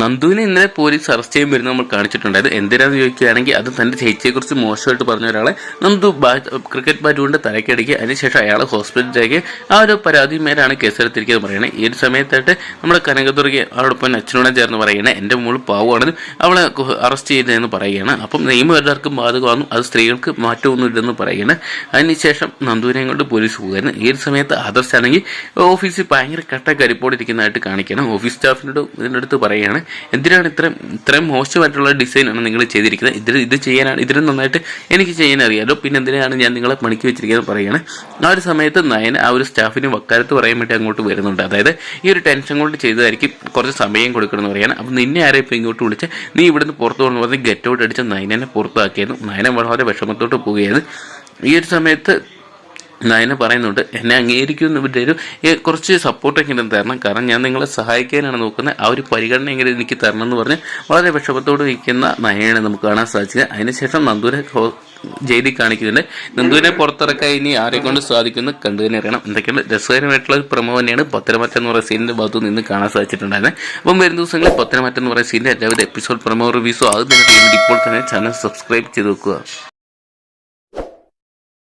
നന്ദുവിനെ ഇന്നലെ police arrest ചെയ്യാൻ വരുന്ന നമ്മൾ കാണിച്ചിട്ടുണ്ടായത് എന്തിനാന്ന് ചോദിക്കുകയാണെങ്കിൽ അത് തന്റെ ചേച്ചിയെക്കുറിച്ച് മോശമായിട്ട് പറഞ്ഞ ഒരാളെ നന്ദു ക്രിക്കറ്റ് ബാറ്റ് കൊണ്ട് തലക്കടിക്കുക. അതിനുശേഷം അയാൾ ഹോസ്പിറ്റലിലേക്ക് ആ ഒരു പരാതി മേലാണ് കേസെടുത്തിരിക്കുന്നത് പറയണേ ഈ ഒരു സമയത്തായിട്ട് നമ്മുടെ കനകദുർഗ അവളോടൊപ്പം അച്ഛനോടെ ചേർന്ന് പറയണേ എന്റെ മോൾ പാവമാണെന്ന് അവളെ അറസ്റ്റ് ചെയ്തതെന്ന് പറയുകയാണ്. അപ്പം നിയമം എല്ലാവർക്കും അത് സ്ത്രീകൾക്ക് മാറ്റമൊന്നും ഇല്ലെന്ന് പറയുകയാണ്. അതിനുശേഷം നന്ദുവിനെ കൊണ്ട് പോലീസ് പോകുമായിരുന്നു ഈ ഒരു സമയത്ത് ആദർശ് ആണെങ്കിൽ ഓഫീസിൽ ഭയങ്കര കട്ട കരിപ്പോടിരിക്കുന്നതായിട്ട് കാണിക്കണം ഓഫീസ് സ്റ്റാഫിനോട് ഇതിന്റെ അടുത്ത് പറയുകയാണ്. എന്തിനാണ് ഇത്രയും ഇത്രയും മോശമായിട്ടുള്ള ഡിസൈനാണ് നിങ്ങൾ ചെയ്തിരിക്കുന്നത്? ഇതിൽ ഇത് ചെയ്യാനാണ് ഇതിലും നന്നായിട്ട് എനിക്ക് ചെയ്യാൻ അറിയാലോ. പിന്നെ എന്തിനാണ് ഞാൻ നിങ്ങളെ പണിക്ക് വെച്ചിരിക്കുന്നത് പറയുകയാണ്. ആ ഒരു സമയത്ത് നയൻ ആ ഒരു സ്റ്റാഫിന് വക്കാലത്ത് പറയാൻ വേണ്ടി അങ്ങോട്ട് വരുന്നുണ്ട്. അതായത് ഈ ഒരു ടെൻഷൻ കൊണ്ട് ചെയ്തതായിരിക്കും കുറച്ച് സമയം കൊടുക്കണമെന്ന് പറയാണ് അപ്പം നിന്നെ ആരെ ഇപ്പോൾ ഇങ്ങോട്ട് വിളിച്ച്? നീ ഇവിടുന്ന് പുറത്തു പോകണമെന്ന് പറഞ്ഞ് ഗെറ്റ് ഔട്ട് അടിച്ച് നയനെ പുറത്താക്കിയായിരുന്നു. നയനെ വളരെ വിഷമത്തോട്ട് പോവുകയായിരുന്നു. ഈ ഒരു സമയത്ത് നയന പറയുന്നുണ്ട് എന്നെ അംഗീകരിക്കുന്ന ഒരു ഏ, കുറച്ച് സപ്പോർട്ടെങ്കിലും തരണം. കാരണം ഞാൻ നിങ്ങളെ സഹായിക്കാനാണ് നോക്കുന്നത്. ആ ഒരു പരിഗണന എങ്കിലും എനിക്ക് തരണം എന്ന് പറഞ്ഞ് വളരെ വിഷമത്തോട് നിൽക്കുന്ന നയനെ നമുക്ക് കാണാൻ സാധിച്ചത്. അതിനുശേഷം നന്ദൂരെ ജയിലിൽ കാണിക്കുന്നുണ്ട്. നന്ദുവിനെ പുറത്തിറക്കാൻ ഇനി ആരെ കൊണ്ട് സാധിക്കുന്നു കണ്ടു തന്നെ അറിയണം. എന്തൊക്കെയാണ് രസകരമായിട്ടുള്ള ഒരു പ്രമോ തന്നെയാണ് പത്തനമാറ്റം എന്ന് പറയുന്ന സീനിന്റെ ഭാഗത്തു നിന്ന് കാണാൻ സാധിച്ചിട്ടുണ്ടായിരുന്നത് അപ്പം വരും ദിവസങ്ങളിൽ പത്തനമാറ്റം എന്ന് പറയുന്ന സീനിന്റെ എല്ലാവിധ എപ്പിസോഡ് പ്രമോ റിവ്യൂസോ അത് തന്നെ ഇപ്പോൾ തന്നെ ചാനൽ സബ്സ്ക്രൈബ് ചെയ്ത് വെക്കുക.